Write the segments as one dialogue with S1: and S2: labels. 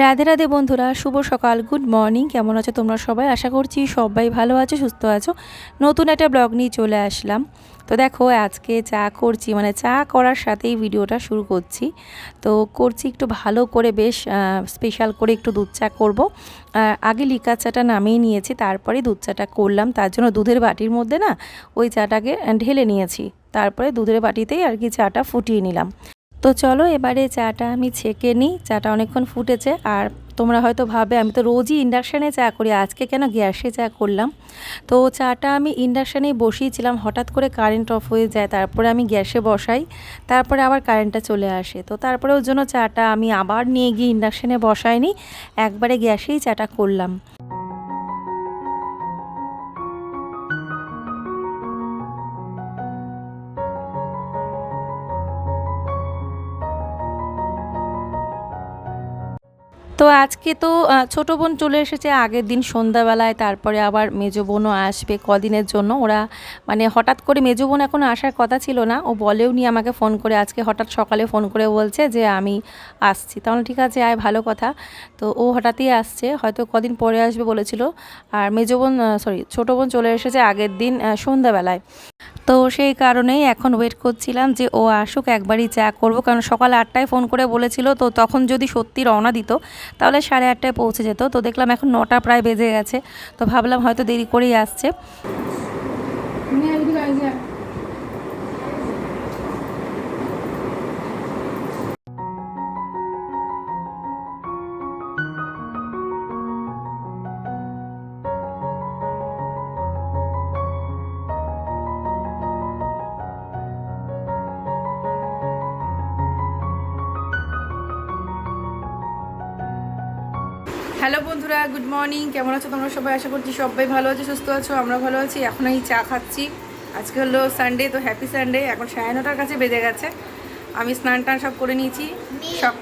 S1: রাধে রাধে বন্ধুরা, শুভ সকাল good morning কেমন আছো তোমরা সবাই? আশা করছি সবাই ভালো আছো, সুস্থ আছো। নতুন একটা ব্লগ নিয়ে চলে আসলাম। তো দেখো, আজকে চা করছি মানে চা করার সাথেই ভিডিওটা শুরু করছি। তো করছি একটু ভালো করে বেশ স্পেশাল করে একটু দুধ চা করব। আগে লিকার চাটা নামিয়ে নিয়েছি, তারপরে দুধ চাটা করলাম। তার জন্য দুধের বাটির মধ্যে না, ওই চাটাকে ঢেলে নিয়েছি। তারপরে দুধের বাটিতেই আর কি চাটা ফুটিয়ে নিলাম। তো চলো এবারে চাটা আমি ছেঁকে নিই। চাটা অনেকক্ষণ ফুটেছে আর তোমরা হয়তো ভাবে আমি তো রোজই ইন্ডাকশানে চা করি, আজকে কেন গ্যাসে চা করলাম? তো চাটা আমি ইন্ডাকশানেই বসিয়েছিলাম, হঠাৎ করে কারেন্ট অফ হয়ে যায়, তারপরে আমি গ্যাসে বসাই, তারপরে আবার কারেন্টটা চলে আসে। তো তারপরে ওর জন্য চাটা আমি আবার নিয়ে গিয়ে ইন্ডাকশানে বসাইনি, একবারে গ্যাসেই চাটা করলাম। আজকে তো ছোটো বোন চলে এসেছে আগের দিন সন্ধ্যাবেলায়, তারপরে আবার মেজো বোনও আসবে কদিনের জন্য। ওরা মানে হঠাৎ করে মেজো বোন এখন আসার কথা ছিল না, ও বলেও নি আমাকে ফোন করে, আজকে হঠাৎ সকালে ফোন করে বলছে যে আমি আসছি। তাহলে ঠিক আছে, আয়, ভালো কথা। তো ও হঠাৎই আসছে, হয়তো কদিন পরে আসবে বলেছিল। আর মেজো বোন সরি ছোটো বোন চলে এসেছে আগের দিন সন্ধ্যাবেলায়। তো সেই কারণেই এখন ওয়েট করছিলাম যে ও আসুক, একবারই চা করব। কারণ সকাল আটটায় ফোন করে বলেছিল, তো তখন যদি সত্যি রওনা দিত, তাহলে সাড়ে আটটায় পৌঁছে যেত। তো দেখলাম এখন নটা প্রায় বেজে গেছে। তো ভাবলাম হয়তো দেরি করেই আসছে।
S2: হ্যালো বন্ধুরা গুড মর্নিং। কেমন আছো তোমরা সবাই? আশা করছি সবাই ভালো আছো সুস্থ আছো আমরা ভালো আছি। এখন এই চা খাচ্ছি। আজকে হলো সানডে তো হ্যাপি সানডে এখন সাড়ে নটার কাছে বেজে গেছে। আমি স্নান টান সব করে নিয়েছি। সব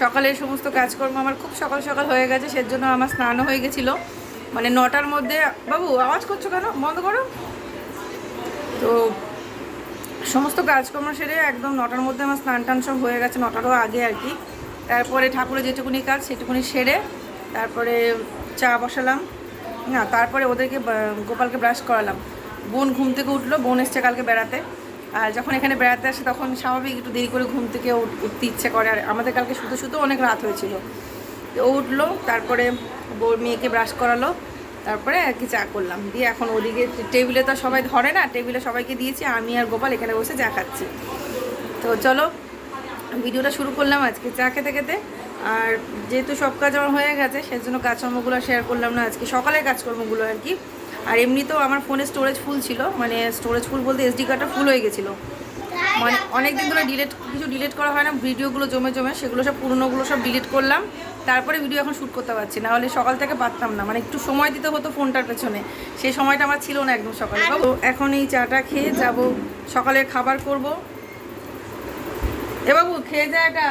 S2: সকালের সমস্ত কাজকর্ম আমার খুব সকাল সকাল হয়ে গেছে সেজন্য আমার স্নানও হয়ে গেছিল। মানে নটার মধ্যে বাবু আওয়াজ করছ কেন? বন্ধ করো। তো সমস্ত কাজকর্ম সেরে একদম নটার মধ্যে আমার স্নান টান সব হয়ে গেছে নটারও আগে আর কি। তারপরে ঠাকুরের যেটুকুনি কাজ সেটুকুনি সেরে তারপরে চা বসালাম। না, তারপরে ওদেরকে গোপালকে ব্রাশ করালাম। বোন ঘুম থেকে উঠল, বোন এসছে কালকে বেড়াতে। আর যখন এখানে বেড়াতে আসে, তখন স্বাভাবিক একটু দেরি করে ঘুম থেকে উঠ- উঠতে ইচ্ছে করে। আর আমাদের কালকে শুধু শুধু অনেক রাত হয়েছিল। ও উঠল, তারপরে বোর মেয়েকে ব্রাশ করালো। তারপরে আর কি চা করলাম। দিয়ে এখন ওদিকে টেবিলে তো সবাই ধরে না, টেবিলে সবাইকে দিয়েছি। আমি আর গোপাল এখানে বসে চা খাচ্ছি। তো চলো ভিডিওটা শুরু করলাম আজকে। চা খেতে খেতে আর যেহেতু সব কাজ আমার হয়ে গেছে সেজন্য কাজকর্মগুলো শেয়ার করলাম না। আজকে সকালের কাজকর্মগুলো আর কি। আর এমনিতেও আমার ফোনে স্টোরেজ ফুল ছিল মানে স্টোরেজ ফুল বলতে এসডি কার্ডটা ফুল হয়ে গেছিল। মানে অনেক দিন ধরে ডিলিট কিছু ডিলিট করা হয় না ভিডিওগুলো জমে জমে সেগুলো সব পুরনোগুলো সব ডিলিট করলাম। তারপরে ভিডিও এখন শ্যুট করতে পারছি না হলে সকাল থেকে পারতাম না। মানে একটু সময় দিতে হতো ফোনটার পেছনে। সেই সময়টা আমার ছিল না একদম সকালে। তো এখন এই চাটা খেয়ে যাব সকালে খাবার করব। এ বাবু খেয়ে যায় এটা।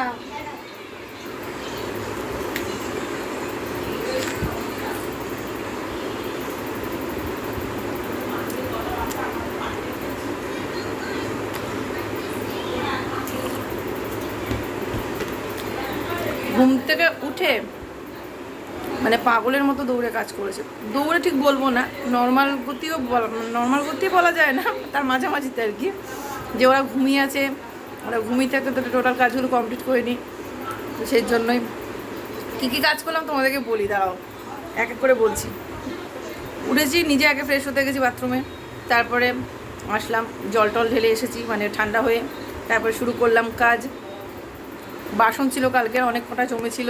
S2: ঘুম থেকে উঠে মানে পাগলের মতো দৌড়ে কাজ করেছে। দৌড়ে ঠিক বলব না নর্মাল গতিও নর্মাল গতি বলা যায় না, তার মাঝামাঝিতে আর কি। যে ওরা ঘুমিয়ে আছে, ওরা ঘুমিয়ে থাকতে তো টোটাল কাজগুলো কমপ্লিট করে নিই। তো সেই জন্যই কী কী কাজ করলাম তোমাদেরকে বলি দাও এক এক করে বলছি। উঠেছি, নিজে আগে ফ্রেশ হতে গেছি বাথরুমে তারপরে আসলাম, জল টল ঢেলে এসেছি মানে ঠান্ডা হয়ে তারপরে শুরু করলাম কাজ। বাসন ছিল কালকের, অনেক কটা জমেছিল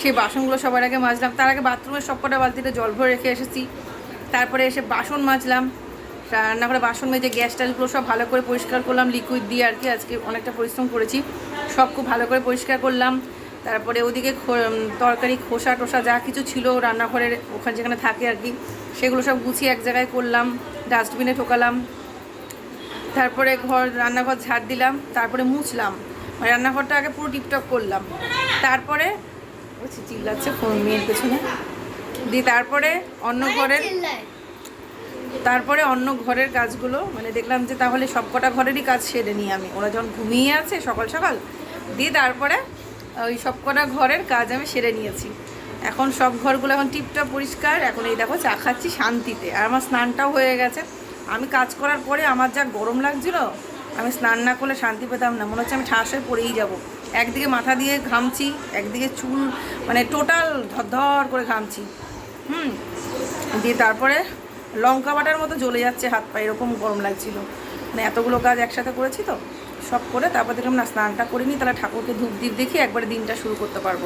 S2: সেই বাসনগুলো সবার আগে মাজলাম। তার আগে বাথরুমের সব কটা বালতিতে জল ভরে রেখে এসেছি। তারপরে এসে বাসন মাজলাম। রান্নাঘরে বাসন মেজে গ্যাস টাসগুলো সব ভালো করে পরিষ্কার করলাম লিকুইড দিয়ে আর কি। আজকে অনেকটা পরিশ্রম করেছি। সব খুব ভালো করে পরিষ্কার করলাম। তারপরে ওদিকে তরকারি, খোসা টোসা যা কিছু ছিল রান্নাঘরের ওখানে যেখানে থাকে আর কি, সেগুলো সব গুছিয়ে এক জায়গায় করলাম ডাস্টবিনে ঠোকালাম তারপরে ঘর, রান্নাঘর ঝাড় দিলাম, তারপরে মুছলাম। রান্নাঘরটা আগে পুরো টিপটপ করলাম। তারপরে বলছি চিল্লাচ্ছে ফোন মেয়ের পেছনে। দিয়ে তারপরে অন্য ঘরের তারপরে অন্য ঘরের কাজগুলো মানে দেখলাম যে তাহলে সব কটা ঘরেরই কাজ সেরে নিই আমি। ওরা যখন ঘুমিয়ে আছে সকাল সকাল দিয়ে তারপরে ওই সব কটা ঘরের কাজ আমি সেরে নিয়েছি। এখন সব ঘরগুলো এখন টিপটপ পরিষ্কার। এখন এই দেখো চা খাচ্ছি শান্তিতে। আর আমার স্নানটাও হয়ে গেছে। আমি কাজ করার পরে আমার যা গরম লাগছিল আমি স্নান না করলে শান্তি পেতাম না। মনে হচ্ছে আমি ঠাস পড়েই যাব। একদিকে মাথা দিয়ে ঘামছি, একদিকে চুল মানে টোটাল ধর করে ঘামছি। হুম, দিয়ে তারপরে লঙ্কা বাটার মতো জ্বলে যাচ্ছে, হাত পা এরকম গরম লাগছিল। মানে এতগুলো কাজ একসাথে করেছি তো, সব করে তারপর দেখলাম, না, স্নানটা করে নিই তাহলে ঠাকুরকে ধূপ দ্বীপ দেখি একবারে দিনটা শুরু করতে পারব।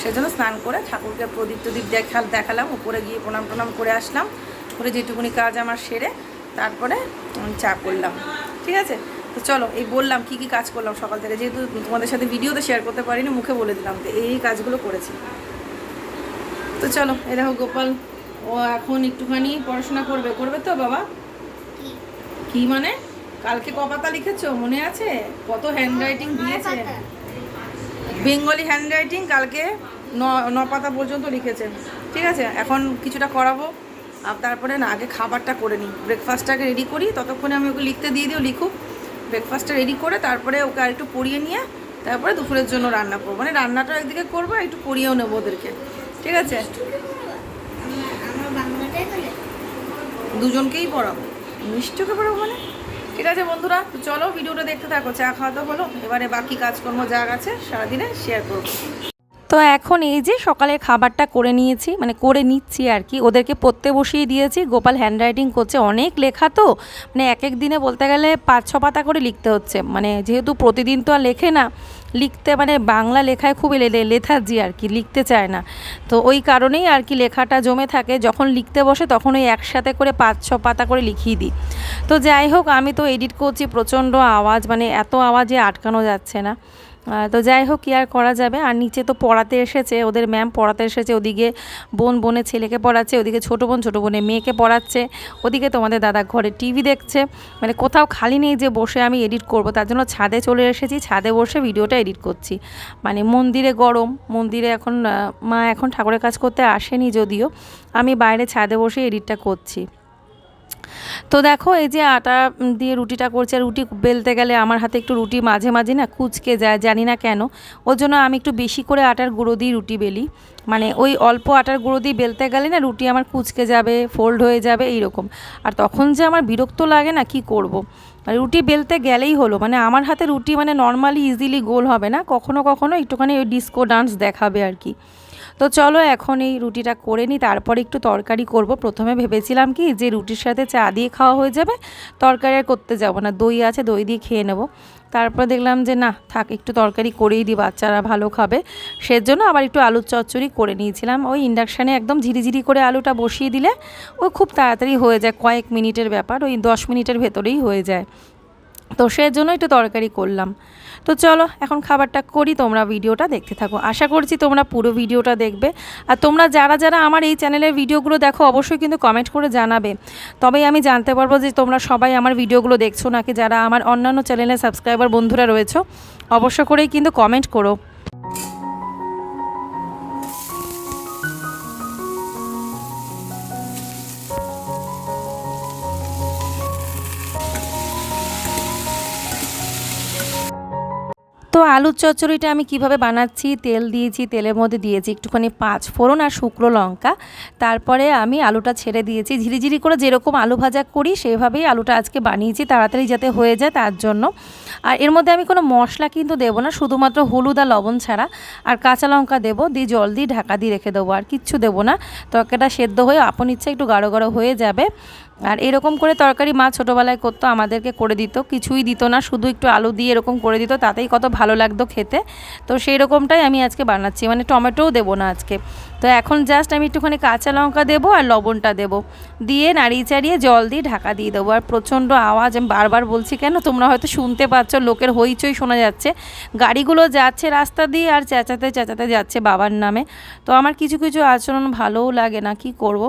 S2: সেজন্য স্নান করে ঠাকুরকে প্রদীপ টদীপ দেখাল দেখালাম, উপরে গিয়ে প্রণাম প্রণাম করে আসলাম। করে যেটুকুনি কাজ আমার সেরে তারপরে চা করলাম। ঠিক আছে? তো চলো এই বললাম কি কি কাজ করলাম সকাল থেকে। যেহেতু তোমাদের সাথে ভিডিওতে শেয়ার করতে পারিনি মুখে বলে দিলাম তো এই কাজগুলো করেছি। তো চলো এ দেখো গোপাল ও এখন একটুখানি পড়াশোনা করবে। করবে তো বাবা? কি মানে? কালকে ক পাতা লিখেছো? মনে আছে? কত হ্যান্ড রাইটিং দিয়েছে? বেঙ্গলি হ্যান্ড রাইটিং কালকে ন ন পাতা পর্যন্ত লিখেছে। ঠিক আছে? এখন কিছুটা করাবো। আর তারপরে না আগে খাবারটা করে নিই। ব্রেকফাস্টটাকে রেডি করি ততক্ষণে আমি ওকে লিখতে দিয়ে দিও লিখুক। ব্রেকফাস্টটা রেডি করে তারপরে ওকে আর একটু পড়িয়ে নিয়ে তারপরে দুপুরের জন্য রান্না করব। মানে রান্নাটা একদিকে করব একটু পড়িয়েও নেব ওদেরকে। ঠিক আছে। দুজনকেই পড়াবো। মিষ্টিকে পড়াবো মানে? ঠিক আছে বন্ধুরা চলো ভিডিওটা দেখতে থাকো, চা খাওয়া তো হলো। এবারে বাকি কাজকর্ম যা আছে সারাদিনে শেয়ার করব।
S1: তো এখন এই যে সকালে খাবারটা করে নিয়েছি মানে করে নিচ্ছি আর কি, ওদেরকে পড়তে বসিয়ে দিয়েছি। গোপাল হ্যান্ডরাইটিং করছে অনেক লেখা তো মানে এক এক দিনে বলতে গেলে পাঁচ ছ পাতা করে লিখতে হচ্ছে। মানে যেহেতু প্রতিদিন তো আর লেখে না, লিখতে মানে বাংলা লেখায় খুব লেথার্জি আর কি, লিখতে চায় না। তো ওই কারণেই আর কি লেখাটা জমে থাকে, যখন লিখতে বসে তখন ওই একসাথে করে পাঁচ ছ পাতা করে লিখিয়ে দিই। তো যাই হোক, আমি তো এডিট করছি, প্রচণ্ড আওয়াজ মানে এত আওয়াজে আটকানো যাচ্ছে না। তো যাই হোক, কি আর করা যাবে? আর নিচে তো পড়াতে এসেছে, ওদের ম্যাম পড়াতে এসেছে, ওদিকে বোন বোনের ছেলেকে পড়াচ্ছে, ওদিকে ছোটো বোন, ছোটো বোনের মেয়েকে পড়াচ্ছে, ওদিকে তোমাদের দাদা ঘরে টিভি দেখছে। মানে কোথাও খালি নেই যে বসে আমি এডিট করব, তার জন্য ছাদে চলে এসেছি, ছাদে বসে ভিডিওটা এডিট করছি। মানে মন্দিরে গরম, মন্দিরে এখন মা এখন ঠাকুরের কাজ করতে আসেনি যদিও, আমি বাইরে ছাদে বসে এডিটটা করছি। তো দেখো, এই যে আটা দিয়ে রুটিটা করছে রুটি বেলতে গেলে আমার হাতে একটু রুটি মাঝে মাঝে না কুচকে যায়, জানি না কেন। ওর জন্য আমি একটু বেশি করে আটার গুঁড়ো দিয়ে রুটি বেলি। মানে ওই অল্প আটার গুঁড়ো দিয়ে বেলতে গেলে না রুটি আমার কুচকে যাবে ফোল্ড হয়ে যাবে, এইরকম। আর তখন যে আমার বিরক্ত লাগে না, কি করব। মানে রুটি বেলতে গেলেই হলো। মানে আমার হাতে রুটি মানে নর্মালি ইজিলি গোল হবে না। কখনো কখনো একটুখানি ওই ডিস্কো ডান্স দেখাবে আর কি। তো চলো এখন এই রুটিটা করে নিই, তারপরে একটু তরকারি করব। প্রথমে ভেবেছিলাম কি যে রুটির সাথে চা দিয়ে খাওয়া হয়ে যাবে, তরকারি আর করতে যাব না, দই আছে, দই দিয়ে খেয়ে নেব। তারপর দেখলাম যে না, থাক, একটু তরকারি করেই দিই, বাচ্চারা ভালো খাবে। সেজন্য আবার একটু আলুর চচ্চড়ি করে নিয়েছিলাম। ওই ইন্ডাকশানে একদম ঝিরিঝিরি করে আলুটা বসিয়ে দিলে ওই খুব তাড়াতাড়ি হয়ে যায়, কয়েক মিনিটের ব্যাপার, ওই দশ মিনিটের ভেতরেই হয়ে যায়। তো সেজন্য একটু তরকারি করলাম। তো চলো, এখন খাবারটা করি, তোমরা ভিডিওটা দেখতে থাকো। আশা করছি তোমরা পুরো ভিডিওটা দেখবে। আর তোমরা যারা যারা আমার এই চ্যানেলের ভিডিওগুলো দেখো, অবশ্যই কিন্তু কমেন্ট করে জানাবে। তবেই আমি জানতে পারব যে তোমরা সবাই আমার ভিডিওগুলো দেখছ নাকি যারা আমার অন্যান্য চ্যানেলের সাবস্ক্রাইবার বন্ধুরা রয়েছে, অবশ্য করেই কিন্তু কমেন্ট করো। তো আলুর চচ্চড়িটা আমি কীভাবে বানাচ্ছি? তেল দিয়েছি, তেলের মধ্যে দিয়েছি একটুখানি পাঁচ ফোড়ন আর শুকনো লঙ্কা। তারপরে আমি আলুটা ছেড়ে দিয়েছি। ঝিরিঝিরি করে যেরকম আলু ভাজা করি, সেভাবেই আলুটা আজকে বানিয়েছি, তাড়াতাড়ি যাতে হয়ে যায় তার জন্য। আর এর মধ্যে আমি কোনো মশলা কিন্তু দেবো না, শুধুমাত্র হলুদ আর লবণ ছাড়া। আর কাঁচা লঙ্কা দেবো, দিয়ে জল দিয়ে ঢাকা দিয়ে রেখে দেবো, আর কিচ্ছু দেবো না। তরকারিটা সেদ্ধ হয়ে আপন ইচ্ছা একটু গাঢ় গাঢ় হয়ে যাবে। আর এরকম করে তরকারি মা ছোটোবেলায় করতো, আমাদেরকে করে দিত, কিছুই দিত না, শুধু একটু আলু দিয়ে এরকম করে দিত, তাতেই কত ভালো লাগতো খেতে। তো সেই রকমটাই আমি আজকে বানাচ্ছি মানে টমেটোও দেবো না আজকে। তো এখন জাস্ট আমি একটুখানি কাঁচা লঙ্কা দেবো আর লবণটা দেবো। দিয়ে নাড়িয়ে চাড়িয়ে জল দিয়ে ঢাকা দিয়ে দেবো। আর প্রচণ্ড আওয়াজ, আমি বারবার বলছি কেন, তোমরা হয়তো শুনতে পাচ্ছ, লোকের হইচই শোনা যাচ্ছে। গাড়িগুলো যাচ্ছে রাস্তা দিয়ে আর চেঁচাতে চেঁচাতে যাচ্ছে বাবার নামে। তো আমার কিছু কিছু আচরণ ভালোও লাগে না, কি করব?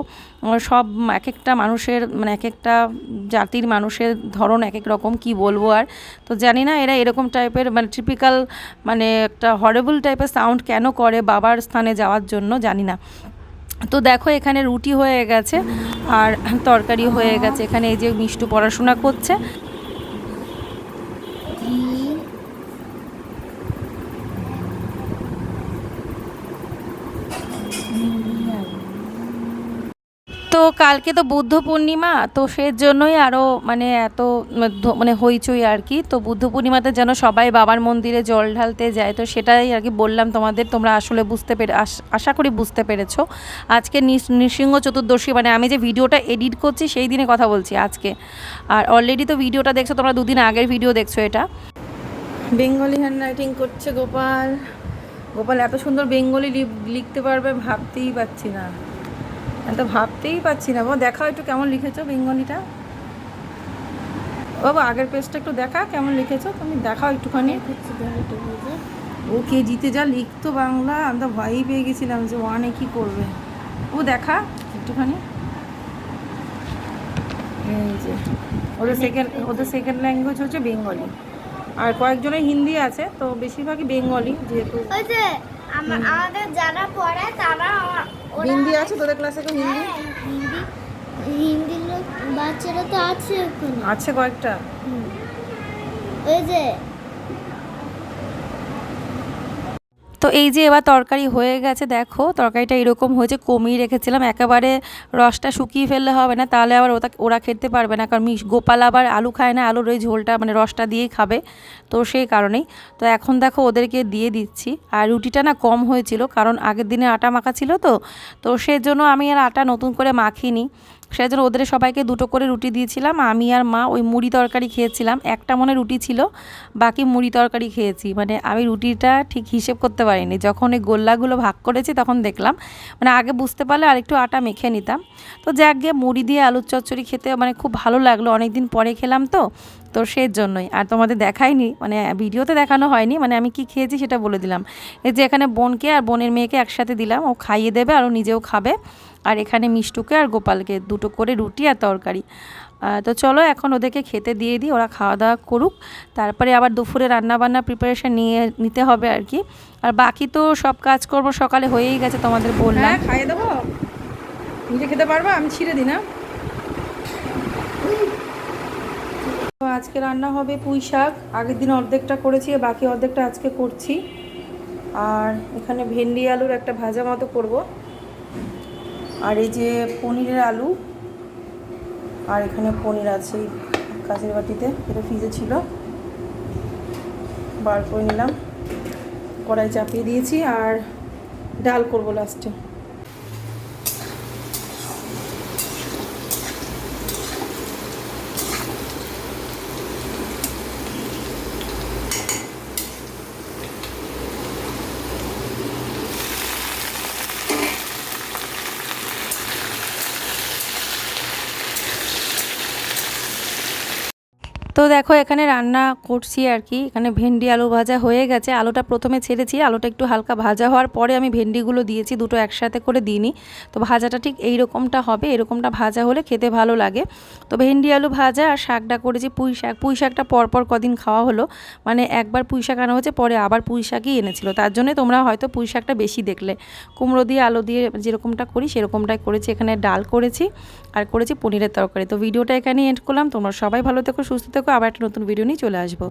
S1: সব এক একটা মানুষের মানে এক একটা জাতির মানুষের ধরন এক এক রকম, কি বলব আর? তো জানি না এরা এরকম টাইপের মানে টিপিক্যাল মানে একটা হরেবল টাইপের সাউন্ড কেন করে বাবার স্থানে যাওয়ার জন্য, জানি না। তো দেখো এখানে রুটি হয়ে গেছে আর তরকারি হয়ে গেছে। এখানে এই যে মিষ্টু পড়াশোনা করছে। কালকে তো বুদ্ধ পূর্ণিমা, তো সের জন্যই আরও মানে এত মানে হইচই আর কি। তো বুদ্ধ পূর্ণিমাতে যেন সবাই বাবার মন্দিরে জল ঢালতে যায়, তো সেটাই আর কি বললাম তোমাদের, তোমরা আসলে বুঝতে পেরে, আশ- করি বুঝতে পেরেছ। আজকে নিস- নৃসিংহ চতুর্দশী মানে আমি যে ভিডিওটা এডিট করছি সেই দিনে কথা বলছি আজকে। আর অলরেডি তো ভিডিওটা দেখছ, তোমরা দুদিন আগের ভিডিও দেখছ এটা।
S2: বেঙ্গলি হ্যান্ড রাইটিং করছে গোপাল। গোপাল এত সুন্দর বেঙ্গলি লিখতে পারবে, ভাবতেই পারছি না। এত ভাবতেই পারছি না। বাবা, দেখাও একটু কেমন লিখেছো বেঙ্গলিটা? বাবা, আগের পেজটা একটু দেখা কেমন লিখেছো? তুমি দেখাও একটুখানি। ও কে জিতে যা লিখতো বাংলা, আমি তো ভয়ই পেয়ে গেছিলাম যে ওয়ানে কি করবে। ও দেখা একটুখানি। এই যে, ওদের সেকেন্ড ওদের সেকেন্ড ল্যাঙ্গুয়েজ হচ্ছে বেঙ্গলি। আর কয়েকজনের হিন্দি আছে, তো বেশিরভাগই বেঙ্গলি যেহেতু।
S3: আমাদের যারা পড়ে তারা
S2: হিন্দি আছে তোদের ক্লাসে তো হিন্দি?
S3: হ্যাঁ, হিন্দি। হিন্দি লোক বাচ্চারা তো আছে ওখানে
S2: আছে কয়েকটা।
S3: ওই যে
S1: তো এই যে এবার তরকারি হয়ে গেছে, দেখো তরকারিটা এরকম হয়েছে, কমিয়ে রেখেছিলাম, একেবারে রসটা শুকিয়ে ফেললে হবে না, তাহলে আবার ওটা, ওরা খেতে পারবে না, কারণ গোপাল আবার আলু খায় না, আলুর ওই ঝোলটা মানে রসটা দিয়েই খাবে, তো সেই কারণেই। তো এখন দেখো ওদেরকে দিয়ে দিচ্ছি, আর রুটিটা না কম হয়েছিল, কারণ আগের দিনে আটা মাখা ছিল তো তো সেজন্য আমি আর আটা নতুন করে মাখিনি। সেজন্য ওদের সবাইকে দুটো করে রুটি দিয়েছিলাম। আমি আর মা ওই মুড়ি তরকারি খেয়েছিলাম। একটা মনে রুটি ছিল, বাকি মুড়ি তরকারি খেয়েছি। মানে আমি রুটিটা ঠিক হিসেব করতে পারিনি। যখন এই গোল্লাগুলো ভাগ করেছি তখন দেখলাম। মানে আগে বুঝতে পারলে আর একটু আটা মেখে নিতাম। তো যাক গিয়ে মুড়ি দিয়ে আলুর চচ্চড়ি খেতে মানে খুব ভালো লাগল। অনেক দিন পরে খেলাম তো তো সেই জন্যই আর তোমাদের দেখাইনি মানে ভিডিওতে দেখানো হয়নি মানে আমি কি খেয়েছি সেটা বলে দিলাম। এই যে এখানে বোনকে আর বোনের মেয়েকে একসাথে দিলাম। ও খাইয়ে দেবে আর ও নিজেও খাবে। আর এখানে মিষ্টুকে আর গোপালকে, দুটো করে রুটি আর তরকারি। তো চলো এখন ওদেরকে খেতে দিয়ে দিই, ওরা খাওয়া দাওয়া করুক। তারপরে আবার দুপুরে রান্নাবান্না প্রিপারেশান নিয়ে নিতে হবে আর কি। আর বাকি তো সব কাজ কাজকর্ম সকালে হয়েই গেছে তোমাদের বললাম।
S2: হ্যাঁ খাইয়ে দেবো। নিজে খেতে পারবা? আমি ছিঁড়ে দিই না। তো আজকে রান্না হবে পুঁই শাক। আগের দিন অর্ধেকটা করেছি, বাকি অর্ধেকটা আজকে করছি। আর এখানে ভেন্ডি আলুর একটা ভাজা মতো করব। আর এই যে পনিরের আলু, আর এখানে পনির আছে কাঁচের বাটিতে, এটা ফ্রিজে ছিল। বার করে নিলাম। কড়াই চাপিয়ে দিয়েছি আর ডাল করব লাস্টে
S1: তো দেখো, এখানে রান্না করছি আর কি এখানে ভেন্ডি, আলু ভাজা হয়ে গেছে। আলুটা প্রথমে ছেড়েছি। আলুটা একটু হালকা ভাজা হওয়ার পরে আমি ভেন্ডিগুলো দিয়েছি, দুটো একসাথে করে দিইনি। তো ভাজাটা ঠিক এই রকমটা হবে, এরকমটা ভাজা হলে খেতে ভালো লাগে। তো ভেন্ডি, আলু ভাজা আর শাকটা করেছি পুঁই শাক। পুঁই শাকটা পরপর কদিন খাওয়া হলো। মানে একবার পুঁই শাক আনা হয়েছে, পরে আবার পুঁই শাকই এনেছিল। তার জন্যই তোমরা হয়তো পুঁই শাকটা বেশি দেখলে। কুমড়ো দিয়ে, আলু দিয়ে যেরকমটা করি, সেরকমটাই করেছি। এখানে ডাল করেছি আর করেছি পনিরের তরকারি। তো ভিডিওটা এখানে এন্ড করলাম। তোমরা সবাই ভালো থেকো, সুস্থ আবার একটা নতুন ভিডিও নিয়ে চলে আসব।